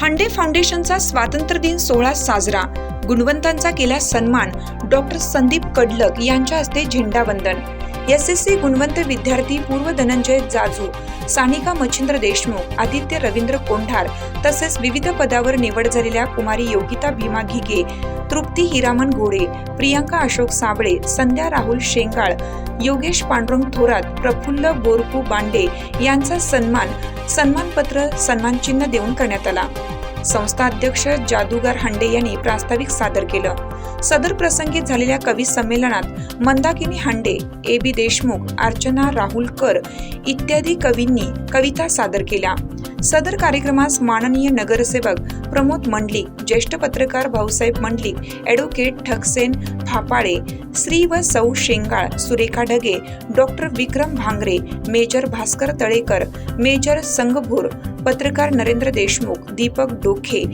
हांडे फाउंडेशनचा स्वातंत्र्य दिन सोहळा साजरा. गुणवंतांचा केला सन्मान डॉक्टर संदीप कडलक यांच्या हस्ते झेंडावंदन एस एस सी गुणवंत विद्यार्थी पूर्व धनंजय जाजू सानिका मच्छिंद्र देशमुख आदित्य रवींद्र कोंढार तसेच विविध पदावर निवड झालेल्या कुमारी योगिता भीमा घिगे तृप्ती हिरामन घोडे प्रियांका अशोक साबळे संध्या राहुल शेंगाळ योगेश पांडुरंग थोरात प्रफुल्ल बोरकू बांडे यांचा सन्मान सन्मानपत्र सन्मानचिन्ह देऊन करण्यात आला. संस्था अध्यक्ष जादूगार हांडे यांनी प्रास्ताविक सादर केलं. सदर प्रसंगी झालेल्या कवी संमेलनात मंदाकिनी हांडे ए बी देशमुख अर्चना राहुलकर इत्यादी कवींनी कविता सादर केल्या. सदर कार्यक्रमास माननीय नगरसेवक प्रमोद मंडलिक ज्येष्ठ पत्रकार भाऊसाहेब मंडलिक ॲडव्होकेट ठकसेन फापाळे श्री व Sau Shengal Surekha Dhage doctor Vikram Bhangare major Bhaskar Talekar major Sangbhur पत्रकार नरेंद्र देशमुख दीपक डोखे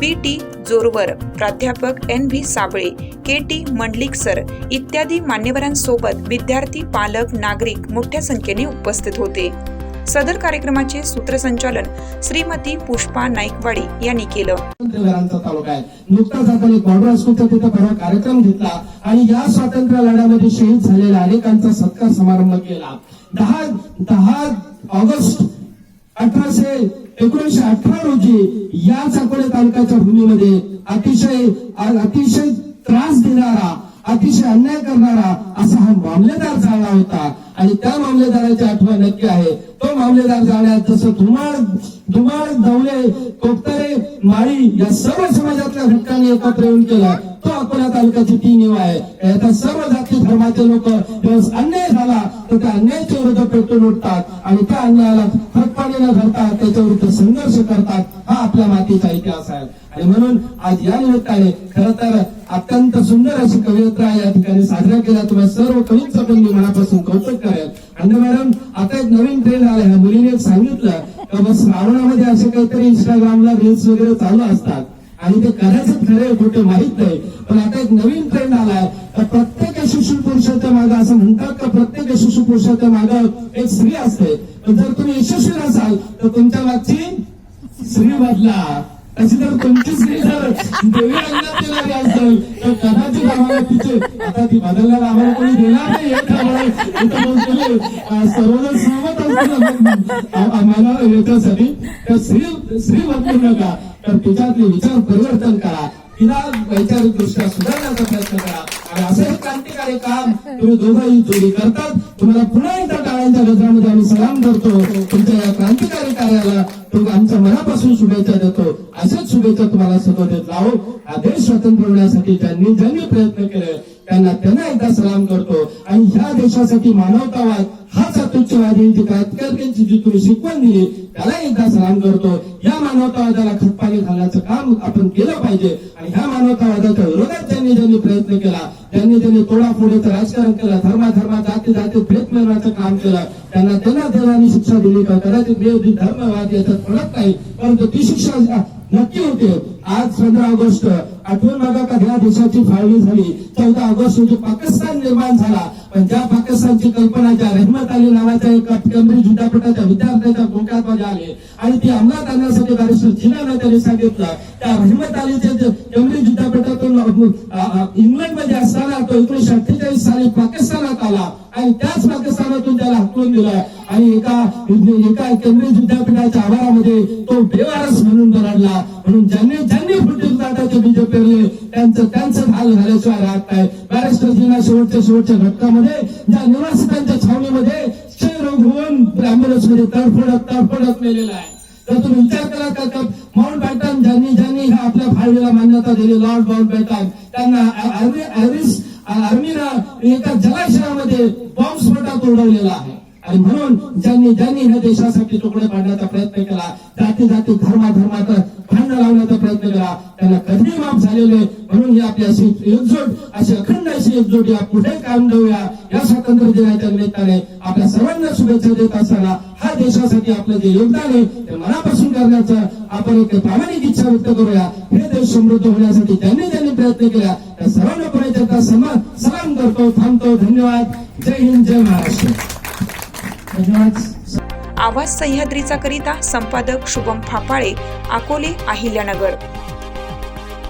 बी टी जोरवर प्राध्यापक N V Sable K T Mandlik sir इत्यादी मान्यवरांसोबत विद्यार्थी पालक नागरिक मोठ्या संख्येने उपस्थित होते. सदर कार्यक्रमाचे सूत्रसंचालन श्रीमती पुष्पा नाईकवाडी यांनी केलं. तालुका आहे. नुकताच आपण एक बॉर्डर स्कूलचा तिथे परवा कार्यक्रम घेतला आणि या स्वातंत्र्य लढ्यामध्ये शहीद झालेल्या अनेकांचा सत्कार समारंभ केला. दहा दहा ऑगस्ट अठराशे एकोणीशे अठरा रोजी या अकोले तालुक्याच्या भूमीमध्ये अतिशय अतिशय त्रास देणारा अतिशय अन्याय करणारा असा हा मामलेदार झाला होता. आणि त्या मामलेदाराची आठवण नक्की आहे. तो मामलेदार जाण्यात जसं धुमाळ धुमाळ दवले कोपतरे माळी या सर्व समाजातल्या घटकांनी एकत्र येऊन केला. तो अकोला तालुक्याची ती निवा आहे याचा सर्व जाती धर्माचे लोक अन्याय झाला. तर त्या अन्यायाच्या विरुद्ध पेटून उठतात आणि त्या अन्यायाला फटपाणी न धरतात त्याच्या विरुद्ध संघर्ष करतात हा आपल्या मातीचा इतिहास आहे. आणि म्हणून आज या निमित्ताने खर तर अत्यंत सुंदर अशी कवियत्रा या ठिकाणी साजऱ्या केल्या तुम्हाला सर्व कवींचं पण मी मनापासून कौतुक करेल. आणि मॅडम आता एक नवीन ट्रेंड आला ह्या मुलीने एक सांगितलं का बस श्रावणामध्ये असे काहीतरी इंस्टाग्रामला रील्स वगैरे चालू असतात. आणि ते करायचं खरे खोटे माहीत नाही. पण आता एक नवीन ट्रेंड आलाय तर प्रत्येक शिशु असं म्हणतात का प्रत्येक शिशु पुरुषाच्या मागे एक स्त्री असते? पण जर तुम्ही यशस्वी नसाल तर तुमच्या मागची स्त्री बदला. अशी जर तुमची स्त्री जर देवी अंगात येणारी असेल तर कदाचित आम्हाला तिचे आता ती बदलण्याला आम्हाला कोणी देणार नाही त्यामुळे सर्वजण सहमत असतील आम्हाला. याच्यासाठी तर स्त्री स्त्री बदलू नका. तर तिच्यातले विचार परिवर्तन करा. तिला वैचारिक दृष्ट्या सुधारण्याचा प्रयत्न करा. आणि असं हे क्रांतिकारी काम तुम्ही दोघंही जोडी करतात. तुम्हाला पुन्हा एकदा टाळ्यांच्या गजरामध्ये आम्ही सलाम करतो. तुमच्या या क्रांतिकारी कार्याला तुम्ही आमच्या मनापासून शुभेच्छा देतो. अशाच शुभेच्छा तुम्हाला सतत देत राहू. हा देश स्वतंत्र होण्यासाठी ज्यांनी ज्यांनी प्रयत्न केले त्यांना त्यांना एकदा सलाम करतो. आणि ह्या देशासाठी मानवतावाद हाच अत्युच्चवादी जी जी तुम्ही शिकवण दिली त्याला एकदा सलाम करतो. या मानवतावादाला खतपाणी घालण्याचं काम आपण केलं पाहिजे. आणि ह्या मानवतावादाच्या विरोधात ज्यांनी ज्यांनी प्रयत्न केला ज्यांनी ज्यांनी तोडाफोडीचं राजकारण केलं धर्माधर्मा जाती जाती भेद मिळवण्याचं काम केलं त्यांना त्यांना देवानी शिक्षा दिली का कदाचित देव धर्मवाद याच्यात पडत नाही. परंतु ती शिक्षा नक्की होते. आज पंधरा ऑगस्ट आठवण बघा का ह्या देशाची फाळणी झाली. चौदा ऑगस्ट रोजी पाकिस्तान निर्माण झाला. पण त्या पाकिस्तानची कल्पना ज्या रहमत अली नावाच्या एका केंब्रिज विद्यापीठाच्या विद्यार्थ्याच्या डोक्यात मध्ये आले. आणि ती अंमलात आणण्यासाठी बॅरिस्टर जिनानं त्यांनी सांगितलं त्या रहमत अलीच्या जे केंब्रिज इंग्लंडमध्ये असताना तो एकोणीशे अठ्ठेचाळीस साली पाकिस्तानात आला. आणि त्याच पाकिस्तानातून त्याला हकलून दिलं. आणि एका एका केंद्रीय विद्यापीठाच्या आवारामध्ये तो बेवारस म्हणून रडला म्हणून ज्यांनी ज्यांनी फुटील जाटाचे बीज पेरले त्यांचं त्यांचं हाल झाल्याशिवाय राहत नाही. बॅरिस्टरजींना शेवटच्या शेवटच्या घटकामध्ये ज्या निवासितांच्या छावणीमध्ये क्षयरोग होऊन अँब्युलन्समध्ये तडफडत तडफडत मेलेला आहे. तर तुम्ही विचार करा का माउंट बॅटन ज्यांनी ज्यांनी ह्या आपल्या फाळणीला मान्यता दिली लॉर्ड माउंट बॅटन त्यांना आर्मी आर्मीनं एका जलाशयामध्ये बॉम्बस्फोटात उडवलेला आहे. आणि म्हणून ज्यांनी ज्यांनी ह्या देशासाठी तुकडे पाडण्याचा प्रयत्न केला जाती जाती धर्माधर्मात भांडण लावण्याचा प्रयत्न केला त्यांना कधी माफ झालेले म्हणून ही आपली अशी एकजूट अशी अखंड अशी एकजूट या पुढे काम देऊया. या स्वातंत्र्य दिनाच्या निमित्ताने आपल्या सर्वांना शुभेच्छा देत असताना हा देशासाठी आपलं जे योगदान आहे ते मनापासून करण्याचं आपण एक प्रामाणिक इच्छा व्यक्त करूया. हे देश समृद्ध होण्यासाठी त्यांनी त्यांनी प्रयत्न केला त्या सर्वांना पुढे जनता सन्मान सलाम करतो थांबतो. धन्यवाद. जय हिंद जय महाराष्ट्र. आवाज सह्याद्रीचा करिता संपादक शुभम फापाळे अकोले अहिल्यानगर.